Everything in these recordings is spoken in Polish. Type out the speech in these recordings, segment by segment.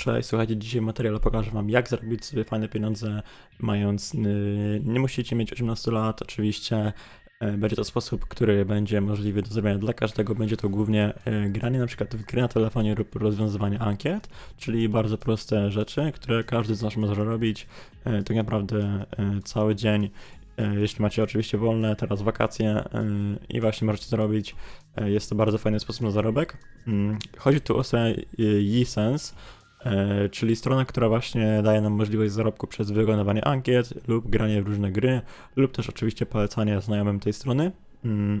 Cześć, słuchajcie, dzisiaj w materiale pokażę wam jak zarobić sobie fajne pieniądze mając, y, nie musicie mieć 18 lat oczywiście, e, będzie to sposób, który będzie możliwy do zrobienia dla każdego, będzie to głównie e, granie na przykład w gry na telefonie lub rozwiązywanie ankiet, czyli bardzo proste rzeczy, które każdy z nas może robić e, tak naprawdę cały dzień, jeśli macie oczywiście wolne, teraz wakacje i właśnie możecie zrobić, jest to bardzo fajny sposób na zarobek. Mm, Chodzi tu o stronę YeSense, E, czyli strona, która właśnie daje nam możliwość zarobku przez wykonywanie ankiet lub granie w różne gry, lub też oczywiście polecanie znajomym tej strony. Mm.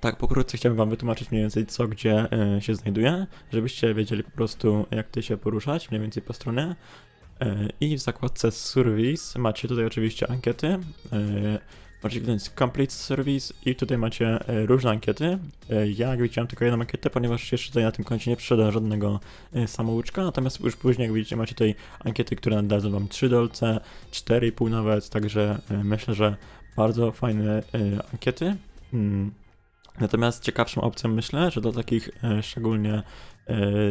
Tak, pokrótce chciałbym Wam wytłumaczyć mniej więcej co gdzie e, się znajduje, żebyście wiedzieli po prostu jak Ty się poruszać mniej więcej po stronie. E, I w zakładce Service macie tutaj oczywiście ankiety. E, Możecie kliknąć Complete Service i tutaj macie e, różne ankiety. E, Ja jak widzicie mam tylko jedną ankietę, ponieważ jeszcze tutaj na tym koncie nie przyszedłem żadnego e, samouczka, natomiast już później jak widzicie macie tutaj ankiety, które nadadzą wam 3 dolce, 4,5 nawet, także myślę, że bardzo fajne ankiety. Mm. Natomiast ciekawszą opcją myślę, że dla takich szczególnie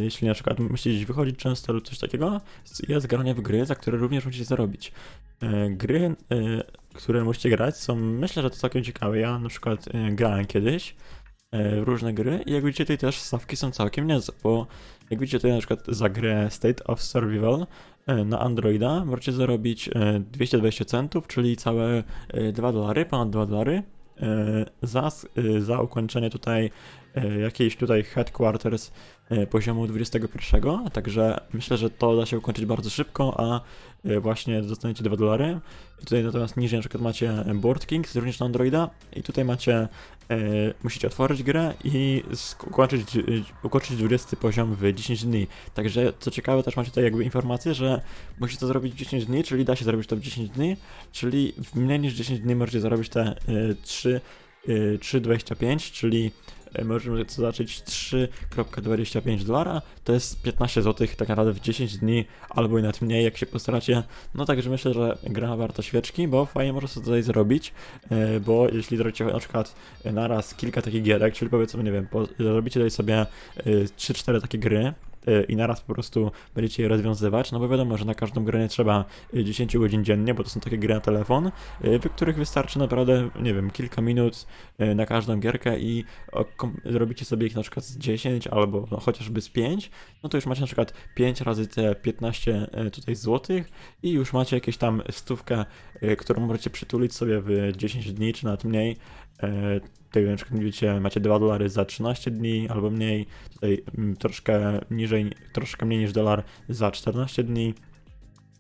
jeśli na przykład musicie gdzieś wychodzić często lub coś takiego, jest granie w gry, za które również musicie zarobić. E, Gry, e, które musicie grać są, myślę, że to całkiem ciekawe. Ja na przykład e, grałem kiedyś e, w różne gry i jak widzicie tutaj też stawki są całkiem niezłe, bo jak widzicie tutaj na przykład za grę State of Survival e, na Androida możecie zarobić e, 220 centów, czyli całe e, 2 dolary, ponad 2 dolary e, za, e, za ukończenie tutaj e, jakiejś tutaj headquarters e, poziomu 21, także myślę, że to da się ukończyć bardzo szybko, a e, właśnie dostaniecie 2 dolary. Tutaj natomiast niżej na przykład macie Board Kings, również na Androida i tutaj macie, e, musicie otworzyć grę i ukończyć, e, ukończyć 20 poziom w 10 dni. Także co ciekawe też macie tutaj jakby informację, że musicie to zrobić w 10 dni, czyli da się zrobić to w 10 dni, czyli w mniej niż 10 dni możecie zarobić te e, 3, e, 3,25, czyli e, możemy to zacząć 3,25 dolara, to jest 15 zł tak naprawdę w 10 dni, albo i nawet mniej, jak się postaracie. No także myślę, że gra warta świeczki, bo fajnie można sobie tutaj zrobić, e, bo jeśli zrobicie na przykład e, naraz kilka takich gierek, czyli powiedzmy, nie wiem, zrobicie tutaj sobie e, 3-4 takie gry, e, i naraz po prostu będziecie je rozwiązywać, no bo wiadomo, że na każdą grę nie trzeba e, 10 godzin dziennie, bo to są takie gry na telefon, e, w których wystarczy naprawdę, nie wiem, kilka minut na każdą gierkę i zrobicie sobie ich na przykład z 10 albo no, chociażby z 5, no to już macie na przykład 5 razy te 15 e, tutaj złotych i już macie jakieś tam stówkę, którą możecie przytulić sobie w 10 dni czy nawet mniej. E, Tutaj na przykład widzicie, macie 2 dolary za 13 dni albo mniej, tutaj mm, troszkę niżej, troszkę mniej niż dolar za 14 dni.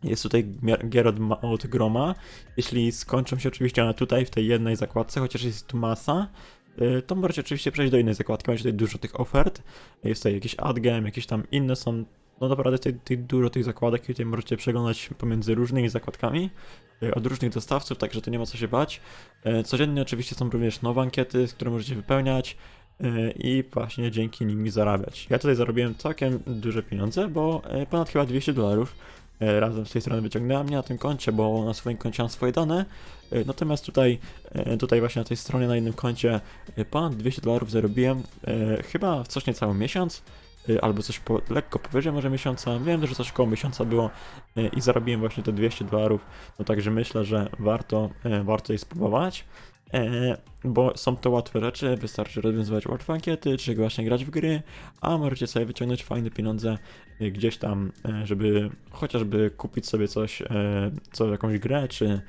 Jest tutaj gier od, od groma. Jeśli skończą się oczywiście one tutaj w tej jednej zakładce, chociaż jest tu masa, y, to możecie oczywiście przejść do innej zakładki. Macie tutaj dużo tych ofert. Jest tutaj jakiś adgame, jakieś tam inne są. No naprawdę tutaj, tutaj dużo tych zakładek tutaj możecie przeglądać pomiędzy różnymi zakładkami y, od różnych dostawców, także tu nie ma co się bać. Y, Codziennie oczywiście są również nowe ankiety, które możecie wypełniać y, i właśnie dzięki nimi zarabiać. Ja tutaj zarobiłem całkiem duże pieniądze, bo ponad chyba 200 dolarów e, razem z tej strony wyciągnęła mnie na tym koncie, bo na swoim koncie mam swoje dane. E, Natomiast tutaj, e, tutaj właśnie na tej stronie, na innym koncie e, ponad 200 dolarów zarobiłem e, chyba w coś niecały miesiąc. E, Albo coś po, lekko powyżej może miesiąca. Wiem, że coś koło miesiąca było e, i zarobiłem właśnie te 200 dolarów. No także myślę, że warto, e, warto je spróbować. E, bo są to łatwe rzeczy, wystarczy rozwiązywać łatwe ankiety, czy właśnie grać w gry, a możecie sobie wyciągnąć fajne pieniądze e, gdzieś tam, e, żeby chociażby kupić sobie coś, e, co jakąś grę, czy,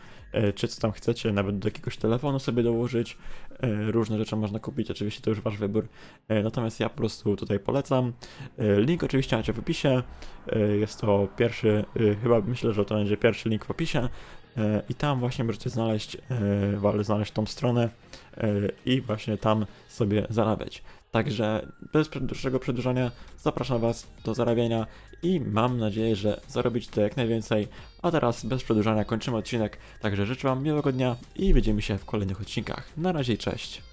czy co tam chcecie, nawet do jakiegoś telefonu sobie dołożyć. Różne rzeczy można kupić, oczywiście to już wasz wybór. Natomiast ja po prostu tutaj polecam. Link oczywiście macie w opisie. Jest to pierwszy, chyba myślę, że to będzie pierwszy link w opisie. E, I tam właśnie możecie znaleźć, e, znaleźć tą stronę e, i właśnie tam sobie zarabiać. Także bez dłuższego przedłużania zapraszam Was do zarabiania i mam nadzieję, że zarobić to jak najwięcej. A teraz bez przedłużania kończymy odcinek, także życzę Wam miłego dnia i widzimy się w kolejnych odcinkach. Na razie cześć.